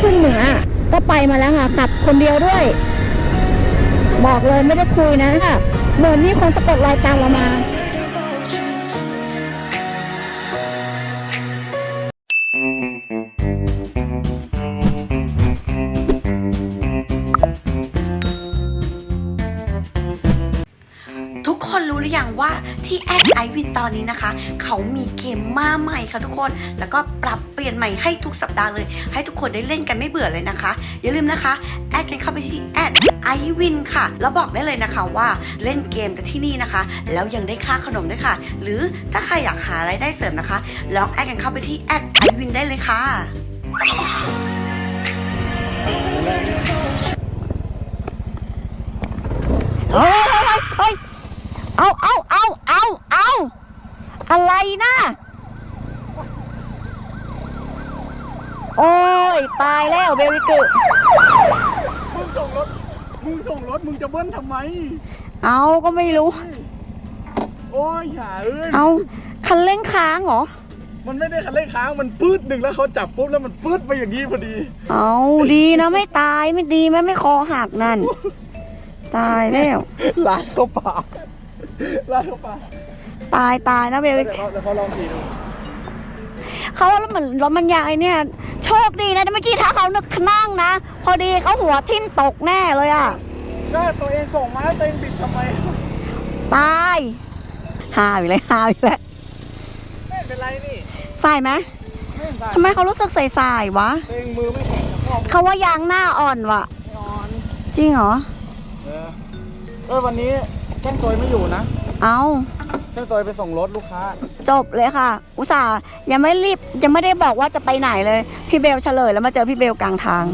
ขึ้นเหนือ ก็ไปมาแล้วค่ะขับคนเดียวด้วย บอกเลยไม่ได้คุยนะเหมือนมีคนสะกดรอยตามเรามา ตอนนี้นะคะ เขามีเกมมาใหม่ค่ะทุกคน แล้วก็ปรับเปลี่ยนใหม่ให้ทุกสัปดาห์เลย ให้ทุกคนได้เล่นกันไม่เบื่อเลยนะคะ อย่าลืมนะคะ แอดกันเข้าไปที่แอดไอวินค่ะ แล้วบอกได้เลยนะคะว่าเล่นเกมกันที่นี่นะคะ แล้วยังได้ค่าขนมด้วยค่ะ หรือถ้าใครอยากหารายได้เสริมนะคะลองแอดกันเข้าไปที่แอดไอวินได้เลยค่ะเฮ้ยเฮ้ยเฮ้ยเอาเอาเอาเอาเอา อะไรนะ โอ้ย ตายแล้วเบลิกึมึงส่งรถ มึงส่งรถ มึงจะเบิ้ลทำไม เอาก็ไม่รู้ โอ้ยอย่าเอ้ยเอาคันเร่งค้างเหรอ มันไม่ได้คันเร่งค้าง มันปืดหนึ่งแล้วเขาจับปุ๊บแล้วมันปืดไปอย่างนี้พอดี เอาดีนะไม่ตายไม่ดีไหมไม่คอหักนั่น ตายแล้ว ลาดเข้าปากลาดเข้าปาก ตายตายนะเบแล้วลิกเขาแล้วเขาลองขี่ดูเขาแล้วเหมือนรถมันใหญ่เนี่ย โชคดีนะเมื่อกี้ถ้าเขานึกนั่งนะ พอดีเขาหัวทิ่มตกแน่เลยอะก็ตัวเองส่งมาแล้วตัวเองบิดทำไมตายหาอีกเลยหาอีกแล้วไม่เป็นไรนี่ใส่ไหมไม่เป็นไรทำไมเขารู้สึกใส่ๆวะตัวเองมือไม่แข็งกับพ่อเขาว่ายางหน้าอ่อนว่ะไม่อ่อนจริงเหรอ เออเออวันนี้ช่างตัวไม่อยู่นะ เอา ช่างตัวไปส่งรถลูกค้า จบเลยค่ะ อุตส่าห์ยังไม่รีบยังไม่ได้บอกว่าจะไปไหนเลย พี่เบลเฉลยแล้วมาเจอพี่เบลกลางทาง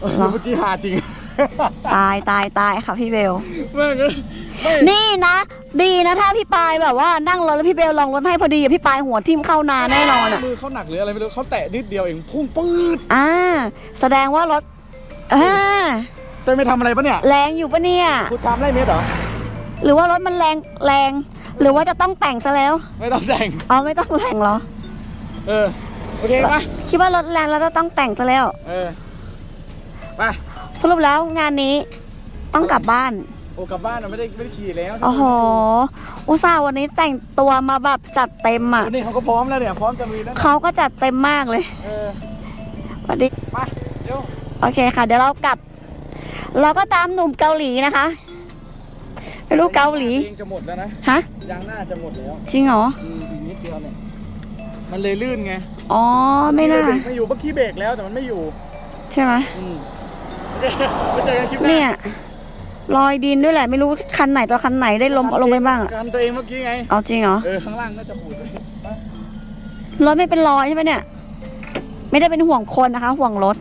เออเมื่อกี้หาจริง ตายตายตายค่ะพี่เบลแม่งเอ้ยไม่นี่นะ ดีนะถ้าพี่ปายแบบว่านั่งรถแล้วพี่เบลลองรถให้พอดีอะพี่ปายหัวทิ่มเข้านาแน่นอนอะมือเขาหนักหรืออะไรไม่รู้เขาแตะนิดเดียวเองพุ่งปื๊ดอ่าแสดงว่ารถอ่าเต้ยไม่ทำอะไรปะเนี่ยแรงอยู่ปะเนี่ยกูชามไล่เม็ดเหรอ หรือว่ารถมันแรงแรง หรือว่าจะต้องแต่งซะแล้ว ไม่ต้องแต่ง อ๋อไม่ต้องแต่งเหรอ เออ โอเคปะคิดว่ารถแรงแล้วจะต้องแต่งซะแล้ว เออ ไป สรุปแล้วงานนี้ต้องกลับบ้าน โอ้กลับบ้านเราไม่ได้ไม่ได้ขี่แล้วโอ้โห อุตส่าห์วันนี้แต่งตัวมาแบบจัดเต็มอะ วันนี้เขาก็พร้อมแล้วเนี่ย พร้อมจะมีแล้วนะเขาก็จัดเต็มมากเลย เออสวัสดี ไป เดี๋ยว โอเคค่ะ เดี๋ยวเรากลับ เราก็ตามหนุ่มเกาหลีนะคะ ไม่รู้เกาหลีเองจะหมดแล้วนะฮะ ยางหน้าจะหมดแล้วจริงเหรอ อืมอีกนิดเดียวเนี่ยมันเลยลื่นไงอ๋อ ไม่น่าเบรกไม่อยู่เมื่อกี้เบรกแล้วแต่มันไม่อยู่ใช่ไหม อืมโอเคไปเจอกันคลิปหน้าเนี่ยรอยดินด้วยแหละ ไม่รู้คันไหนตัวคันไหนได้ลมเอาลงไปบ้างอะการตัวเองเมื่อกี้ไงเอาจริงเหรอ เออข้างล่างก็จะปูดเลยไปรถไม่เป็นรอยใช่ไหมเนี่ย ไม่ได้เป็นห่วงคนนะคะ ห่วงรถ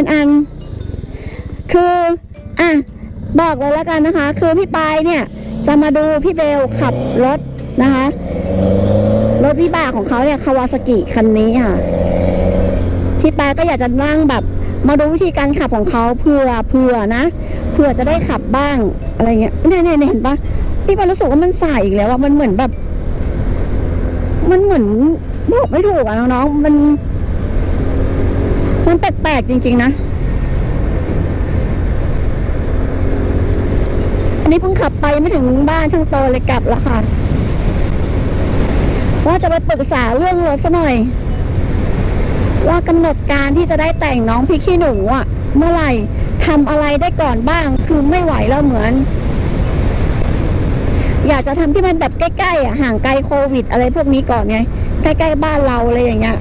เป็นอัน คืออะบอกเลยแล้วกันนะคะ คือพี่ปายเนี่ย จะมาดูพี่เบลขับรถนะคะรถวิบากของเขาเนี่ยคาวาซากิคันนี้ค่ะพี่ปายก็อยากจะนั่งแบบ มาดูวิธีการขับของเขาเผื่อเผื่อนะเผื่อจะได้ขับบ้างอะไรเงี้ยเนี่ยเนี่ยเห็นปะพี่ปายรู้สึกว่ามันสายอีกแล้วอะมันเหมือนแบบ มันเหมือนบอกไม่ถูกอะน้องๆมัน มันแปลกๆจริง ๆ นะ อันนี้เพิ่งขับไปไม่ถึงบ้านช่างโตเลยกลับแล้วค่ะ ว่าจะไปปรึกษาเรื่องรถซะหน่อย ว่ากำหนดการที่จะได้แต่งน้องพี่ขี้หนูอะเมื่อไหร่ทำอะไรได้ก่อนบ้าง คือไม่ไหวแล้วเหมือน อยากจะทำที่มันแบบใกล้ๆอะห่างไกลโควิด อะไรพวกนี้ก่อนไง ใกล้ๆบ้านเราอะไรอย่างเงี้ย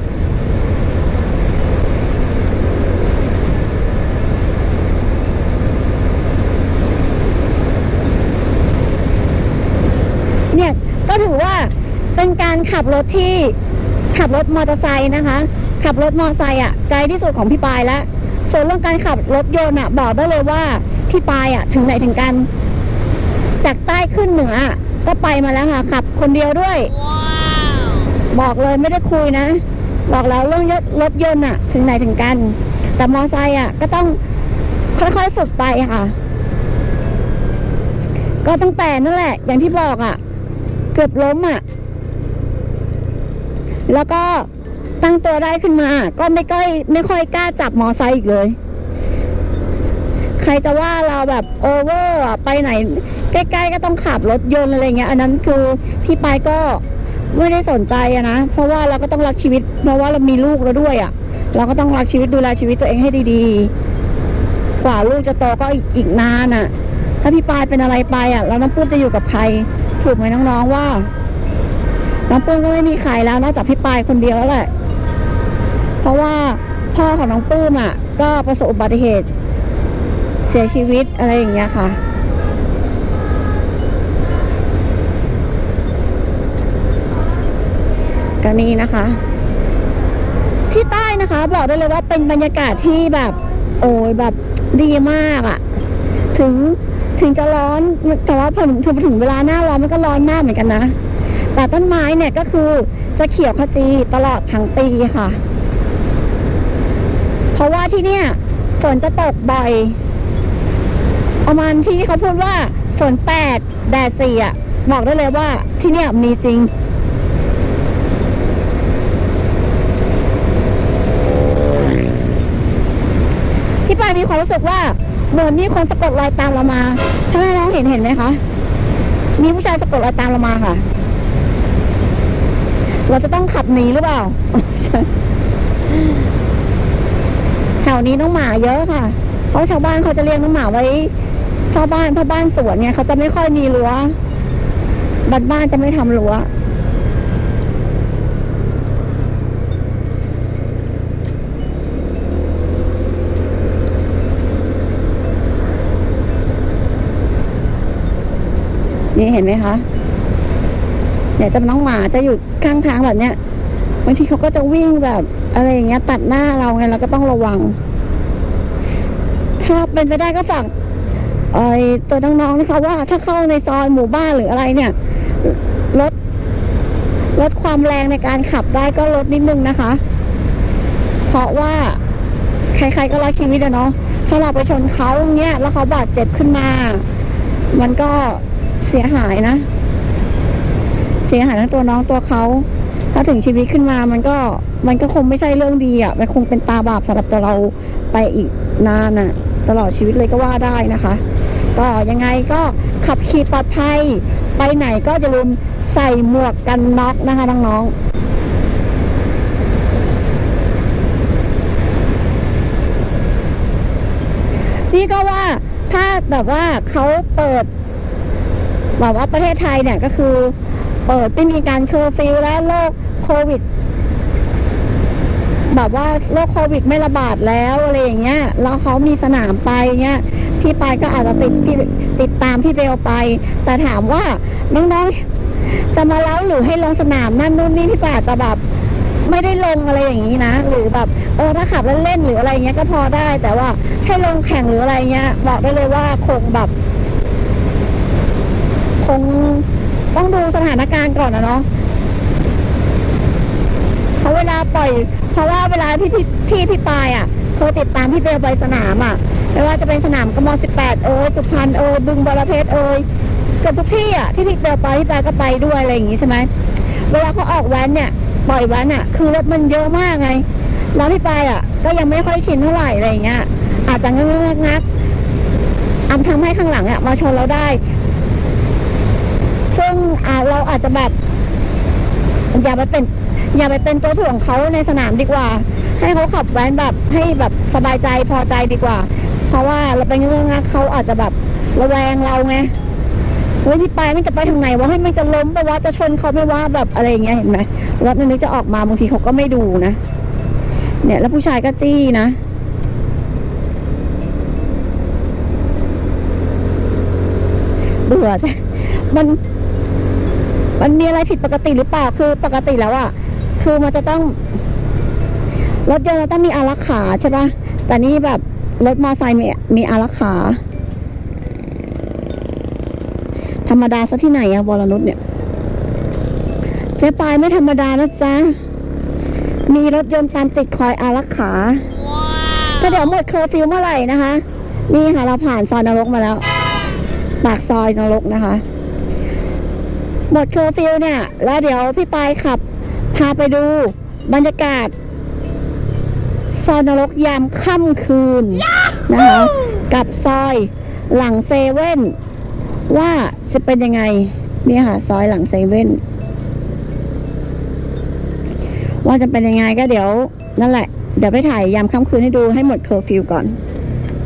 ก็ถือว่าเป็น การขับรถที่ขับรถมอเตอร์ไซค์นะคะ ขับรถมอเตอร์ไซค์อะไกลที่สุดของพี่ปายแล้วส่วนเรื่องการขับรถยนต์อะบอกได้เลยว่าพี่ปายอะถึงไหนถึงกัน จากใต้ขึ้นเหนืออะก็ไปมาแล้วค่ะขับคนเดียวด้วย บอกเลยไม่ได้คุยนะ บอกแล้วเรื่องรถยนต์อะ ถึงไหนถึงกัน แต่มอเตอร์ไซค์อะก็ต้องค่อยๆฝึกไปค่ะ ก็ตั้งแต่นั่นแหละ อย่างที่บอกอะ่ะ เกือบล้มอะ่ะ แล้วก็ตั้งตัวได้ขึ้นมา ก็ไม่ค่อยไม่ค่อยกล้าจับมอไซค์อีกเลย ใครจะว่าเราแบบโอเวอร์ไปไหน ใกล้ๆก็ต้องขับรถยนต์อะไรเงี้ย อันนั้นคือพี่ปายก็ไม่ได้สนใจอะนะ เพราะว่าเราก็ต้องรักชีวิต เพราะว่าเรามีลูกแล้วด้วยอะเราก็ต้องรักชีวิตดูแลชีวิตตัวเองให้ดีๆ กว่าลูกจะโตก็อีกอีกนานอะถ้าพี่ปายเป็นอะไรไปอะแล้วน้องปุ้มจะอยู่กับใคร ถูกไหมน้องๆว่า น้องปุ้มก็ไม่มีใครแล้วนอกจากพี่ปายคนเดียวแล้วแหละ เพราะว่าพ่อของน้องปื้มอะ ก็ประสบอุบัติเหตุ เสียชีวิตอะไรอย่างเงี้ยค่ะ ก็นี่นะคะ ที่ใต้นะคะ บอกได้เลยว่าเป็นบรรยากาศที่แบบ โอ้ยแบบดีมากอะ่ะ ถึงถึงจะร้อนแต่ว่าพอถึงถึงเวลาหน้าร้อนมันก็ร้อนมากเหมือนกันนะ แต่ต้นไม้เนี่ยก็คือจะเขียวขจีตลอดทั้งปีค่ะ เพราะว่าที่เนี่ยฝนจะตกบ่อยประมาณที่เขาพูดว่าฝนแปดแดดสี่อะบอกได้เลยว่าที่เนี่ยมีจริงพี่ปายมีความรู้สึกว่าเหมือนมีคนสะกดรอยตามเรามาถ้าแม่น้องเห็นเห็นไหมคะ มีผู้ชายสะกดรอยตามเรามาค่ะ เราจะต้องขับหนีหรือเปล่าแถวนี้น้องหมาเยอะค่ะ เพราะชาวบ้านเขาจะเลี้ยงน้องหมาไว้เฝ้าบ้านพราบ้านสวนเนี่ยเขาจะไม่ค่อยมีรั้วบ้านบ้านจะไม่ทำรั้วนี่เห็นไหมคะ เนี่ยจะน้องหมาจะอยู่ข้างทางแบบเนี้ยบางทีเขาก็จะวิ่งแบบ อะไรอย่างเงี้ย ตัดหน้าเราไงเราก็ต้องระวัง ถ้าเป็นไปได้ก็ฝากเอ่อตัวน้องๆนะคะว่าถ้าเข้าในซอยหมู่บ้านหรืออะไรเนี่ยลดลดความแรงในการขับได้ก็ลดนิดนึงนะคะ เพราะว่าใครๆก็รักชีวิตอะเนาะถ้าเราไปชนเขาเงี้ยแล้วเขาบาดเจ็บขึ้นมา มันก็เสียหายนะ เสียหายทั้งตัวน้องตัวเขาถ้าถึงชีวิตขึ้นมามันก็มันก็คงไม่ใช่เรื่องดีอะมันคงเป็นตาบาปสำหรับตัวเราไปอีกนานอะ ตลอดชีวิตเลยก็ว่าได้นะคะ ก็ยังไงก็ขับขี่ปลอดภัย ไปไหนก็อย่าลืมใส่หมวกกันน็อกนะคะน้องๆนี่ก็ว่าถ้าแบบว่าเขาเปิดแบบว่าประเทศไทยเนี่ยก็คือ เปิดไม่มีการเคอร์ฟิวและโรคโควิดแบบว่าโรคโควิดไม่ระบาดแล้วอะไรอย่างเงี้ย แล้วเขามีสนามไปเงี้ย พี่ปายก็อาจจะติดพี่ติดตามพี่เบลไป แต่ถามว่าน้องๆจะมาเล้าหรือให้ลงสนามนั่นนู่นนี่พี่ปายอาจจะแบบไม่ได้ลงอะไรอย่างนี้นะ หรือแบบเออถ้าขับเล่นๆหรืออะไรเงี้ยก็พอได้ แต่ว่าให้ลงแข่งหรืออะไรเงี้ย บอกได้เลยว่าคงแบบ คง ต้องดูสถานการณ์ก่อนนะเนาะเพราะเวลาปล่อย เพราะว่าเวลาที่พี่ที่พี่ปายอะเคยติดตามพี่เบลไปสนามอะไม่ว่าจะเป็นสนามกม18เอยสุพรรณเอยบึงบรเพชรเอยเกือบทุกที่อะที่พี่เบลไปพี่ปายก็ไปด้วยอะไรอย่างงี้ใช่ไหมเวลาเขาออกแว้นเนี่ยปล่อยแว้นอะ คือรถมันเยอะมากไงแล้วพี่ปายอะ ก็ยังไม่ค่อยชินเท่าไหร่อะไรอย่างเงี้ยอาจจะงักงักๆอำทำให้ข้างหลังอะมาชนเราได้ ซึ่งเราอาจจะแบบอย่าไปเป็น อย่าไปเป็นตัวถ่วงเขาในสนามดีกว่า ให้เขาขับแว้นแบบให้แบบสบายใจพอใจดีกว่า เพราะว่าเราไปเงื้องักเขาอาจจะแบบระแวงเราไงเฮ้ยที่ไปมันจะไปทางไหนวะเฮ้ยมันจะล้มไปว่าจะชนเขาไม่ว่าแบบอะไรอย่างเงี้ยเห็นไหมรถนั้นนึกจะออกมาบางทีเขาก็ไม่ดูนะเนี่ยแล้วผู้ชายก็จี้นะเบื่อมัน มันมีอะไรผิดปกติหรือเปล่าคือปกติแล้วอะคือมันจะต้องรถยนต์มันต้องมีอารักขาใช่ปะแต่นี่แบบรถมอไซค์มีมีอารักขา ธรรมดาซะที่ไหนอะวรนุชเนี่ยเจ๊ปายไม่ธรรมดานะจ๊ะ มีรถยนต์ตามติดคอยอารักขาก็เดี๋ยวหมดเคอร์ฟิวเมื่อไหร่นะคะ นี่ค่ะเราผ่านซอยนรกมาแล้วปากซอยนรกนะคะ หมดเคอร์ฟิวเนี่ย แล้วเดี๋ยวพี่ปายขับ พาไปดูบรรยากาศซอยนรกยามค่ำคืนนะคะกับซอยหลังเซเว่นว่าจะเป็นยังไงเนี่ยค่ะ ซอยหลังเซเว่นว่าจะเป็นยังไงก็เดี๋ยว นั่นแหละ เดี๋ยวไปถ่ายยามค่ำคืนให้ดูให้หมดเคอร์ฟิวก่อน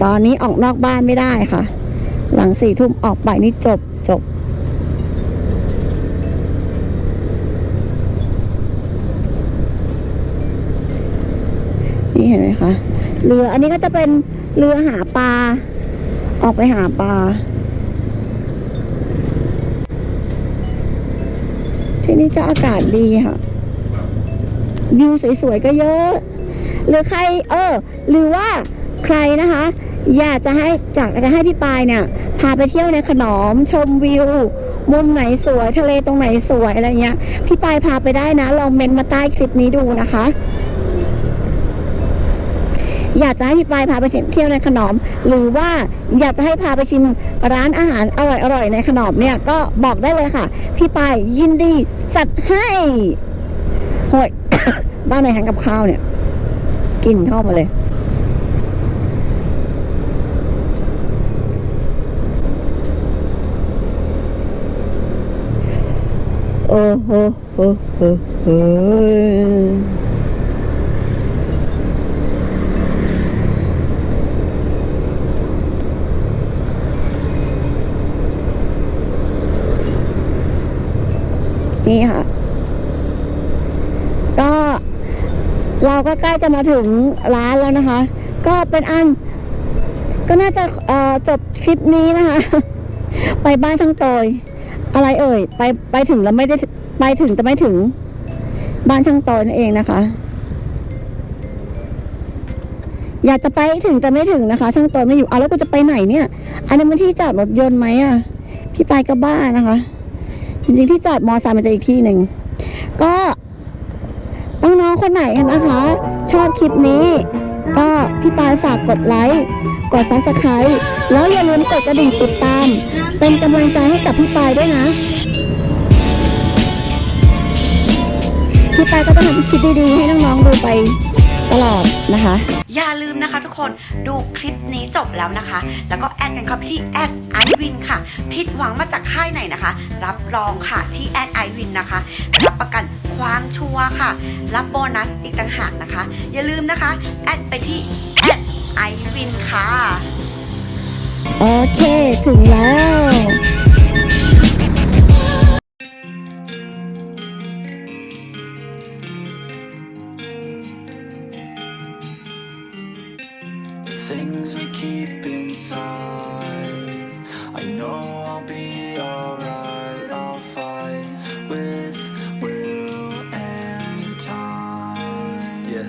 ตอนนี้ออกนอกบ้านไม่ได้ค่ะ หลังสี่ทุ่มออกไปนี่จบจบ นี่เห็นไหมคะ เรืออันนี้ก็จะเป็นเรือหาปลา ออกไปหาปลา ที่นี่ก็อากาศดีค่ะวิวสวยๆก็เยอะ หรือใคร เออ หรือว่าใครนะคะ อยากจะให้จากจะให้พี่ปายเนี่ย พาไปเที่ยวในขนอมชมวิว มุมไหนสวยทะเลตรงไหนสวยอะไรเงี้ย พี่ปายพาไปได้นะ ลองเมนมาใต้คลิปนี้ดูนะคะ อยากจะให้พี่ปายพาไปเที่ยวในขนม หรือว่าอยากจะให้พาไปชิมร้านอาหารอร่อยๆในขนมเนี่ยก็บอกได้เลยค่ะ พี่ปายยินดีจัดให้โหยบ้านไหนทำกับข้าวเนี่ยกลินเข้ามาเลยโอ้โหโอ้โหโอ้นี่ค่ะ ก็เราก็ ใกล้จะมาถึงร้านแล้วนะคะ ก็เป็นอัน ก็น่าจะจบคลิปนี้นะคะ ไปบ้านช่างโตยอะไรเอ่ย ไปไปถึงแล้วไม่ได้ไปถึงแต่ไม่ถึง บ้านช่างโตยนั่นเองนะคะ อยากจะไปถึงแต่ไม่ถึงนะคะ ช่างโตยไม่อยู่เอาแล้วกูจะไปไหนเนี่ย อันนี้มันที่จอดรถยนต์ไหมอะพี่ไปก็บ้านะคะ จริงๆที่จอดมอไซค์มันจะอีกที่หนึ่งก็ คนไหนนะคะ ชอบคลิปนี้ ก็พี่ปายฝากกดไลค์กดซับสไครต์แล้วอย่าลืมกดกระดิ่งติดตาม เป็นกำลังใจให้กับพี่ปายด้วยนะพี่ปายก็จะทำคลิปดีๆให้น้องๆดูไปตลอดนะคะ อย่าลืมนะคะทุกคนดูคลิปนี้จบแล้วนะคะ แล้วก็แอดกันเข้าไปที่แอดไอวินค่ะ ผิดหวังมาจากค่ายไหนนะคะ รับรองค่ะที่แอดไอวินนะคะ รับประกันความชัวร์ค่ะ รับโบนัสอีกต่างหากนะคะ อย่าลืมนะคะ แอดไปที่แอดไอวินค่ะ โอเค ถึงแล้ว